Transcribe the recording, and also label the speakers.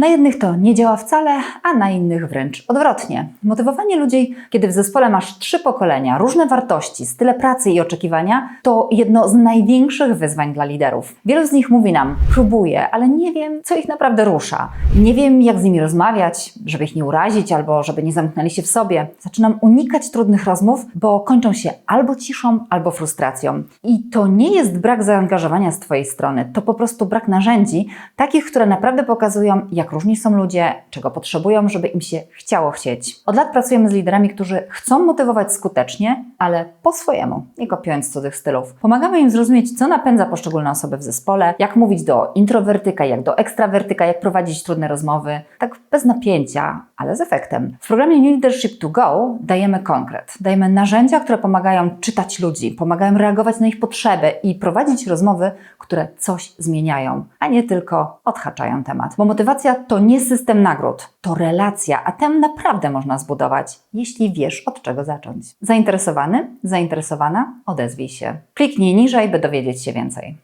Speaker 1: Na jednych to nie działa wcale, a na innych wręcz odwrotnie. Motywowanie ludzi, kiedy w zespole masz trzy pokolenia, różne wartości, style pracy i oczekiwania, to jedno z największych wyzwań dla liderów. Wielu z nich mówi nam: próbuję, ale nie wiem, co ich naprawdę rusza. Nie wiem, jak z nimi rozmawiać, żeby ich nie urazić albo żeby nie zamknęli się w sobie. Zaczynam unikać trudnych rozmów, bo kończą się albo ciszą, albo frustracją. I to nie jest brak zaangażowania z Twojej strony, to po prostu brak narzędzi, takich, które naprawdę pokazują, jak różni są ludzie, czego potrzebują, żeby im się chciało chcieć. Od lat pracujemy z liderami, którzy chcą motywować skutecznie, ale po swojemu, nie kopiując cudzych stylów. Pomagamy im zrozumieć, co napędza poszczególne osoby w zespole, jak mówić do introwertyka, jak do ekstrawertyka, jak prowadzić trudne rozmowy, tak bez napięcia, ale z efektem. W programie New Leadership to Go dajemy konkret. Dajemy narzędzia, które pomagają czytać ludzi, pomagają reagować na ich potrzeby i prowadzić rozmowy, które coś zmieniają, a nie tylko odhaczają temat. Bo motywacja to nie system nagród, to relacja, a tę naprawdę można zbudować, jeśli wiesz od czego zacząć. Zainteresowany? Zainteresowana? Odezwij się. Kliknij niżej, by dowiedzieć się więcej.